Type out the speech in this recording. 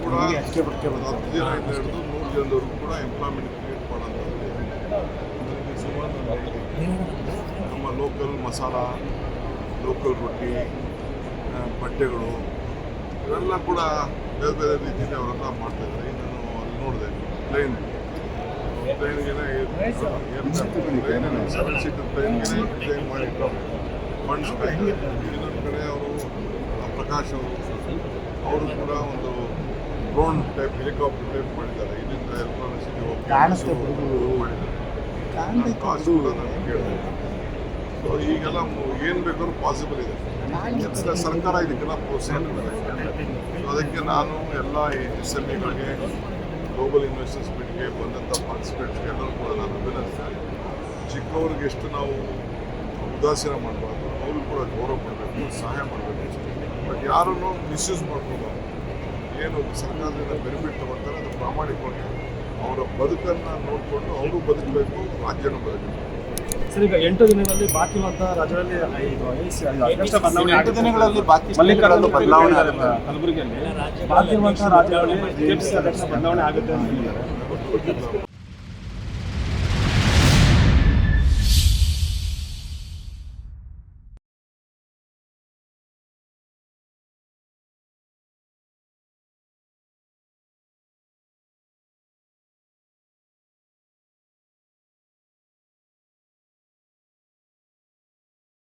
ಕೂಡ ನೂರು ಕೂಡ ಎಂಪ್ಲಾಯ್ಮೆಂಟ್ ಕ್ರಿಯೇಟ್ ಮಾಡೋಂಥದ್ದು ನಮ್ಮ ಲೋಕಲ್ ಮಸಾಲ ಲೋಕಲ್ ರೊಟ್ಟಿ ಬಟ್ಟೆಗಳು ಇವೆಲ್ಲ ಕೂಡ ಬೇರೆ ಬೇರೆ ರೀತಿಯಲ್ಲಿ ಅವರೆಲ್ಲ ಮಾಡ್ತಾ ಇದ್ದಾರೆ ಈಗ ನಾನು ಅಲ್ಲಿ ನೋಡಿದೆ ಪ್ಲೇನ್ ಫಂಡ್ಸ್ ಇನ್ನೊಂದು ಕಡೆ ಅವರು ಪ್ರಕಾಶ್ ಅವರು ಅವರು ಕೂಡ ಒಂದು ಡ್ರೋನ್ ಟೈಪ್ ಹೆಲಿಕಾಪ್ಟರ್ ಟೈಪ್ ಮಾಡಿದ್ದಾರೆ ಇಲ್ಲಿಂದ ಎಲೆಕ್ಟ್ರಾನಿಕ್ ಸಿಟಿ ಮಾಡಿದ್ದಾರೆ ಕಾಸು ಕೂಡ ನಾನು ಕೇಳಿದೆ ಸೊ ಈಗೆಲ್ಲ ಏನು ಬೇಕಾದ್ರೂ ಪಾಸಿಬಲ್ ಇದೆ. ಯಾಕಂದ್ರೆ ಸರ್ಕಾರ ಇದಕ್ಕೆಲ್ಲ ಪ್ರೋತ್ಸಾಹ ಅದಕ್ಕೆ ನಾನು ಎಲ್ಲ ಎಸ್ ಎಂ ಇಗಳಿಗೆ ಗ್ಲೋಬಲ್ ಇನ್ವೆಸ್ಟರ್ಸ್ ಮೀಟ್ಗೆ ಬಂದಂಥ ಪಾರ್ಟಿಸಿಪೇಟ್ಸ್ಗೆ ಎಲ್ಲರೂ ಕೂಡ ನಾನು ಅಭಿನಂದಿಸ್ತೇನೆ ಚಿಕ್ಕವ್ರಿಗೆ ಎಷ್ಟು ನಾವು ಉದಾಸೀನ ಮಾಡಬಾರ್ದು, ಅವ್ರಿಗೂ ಕೂಡ ಗೌರವ ಕೊಡಬೇಕು ಸಹಾಯ ಮಾಡಬೇಕು. ಬಟ್ ಯಾರನ್ನು ಮಿಸ್ಯೂಸ್ ಮಾಡ್ಕೋಬಾರ್ದು ಏನು ಸರ್ಕಾರದಿಂದ ಬೆನಿಫಿಟ್ ತಗೊಳ್ತಾರೆ, ಅದು ಪ್ರಾಮಾಣಿಕವಾಗಿ ಅವರ ಬದುಕನ್ನು ನೋಡಿಕೊಂಡು ಅವರು ಬದುಕಬೇಕು, ರಾಜ್ಯನೂ ಬದುಕಬೇಕು. ಸರ್ ಈಗ ಎಂಟು ದಿನಗಳಲ್ಲಿ ಬಾಕಿ ಇರುವಂತ ರಾಜ್ಯದಲ್ಲಿ ಇದು ಬದಲಾವಣೆ ಎಂಟು ದಿನಗಳಲ್ಲಿ ಬಾಕಿ ಮಲ್ಲಿಕಾರ್ಜುನ ಬದಲಾವಣೆ ಆಗುತ್ತೆ. ಕಲಬುರಗಿಯಲ್ಲಿ ಬಾಕಿ ಇರುವಂತಹ ರಾಜ್ಯಗಳಲ್ಲಿ ಬದಲಾವಣೆ ಆಗುತ್ತೆ ಅಂತ ಹೇಳಿದ್ದಾರೆ.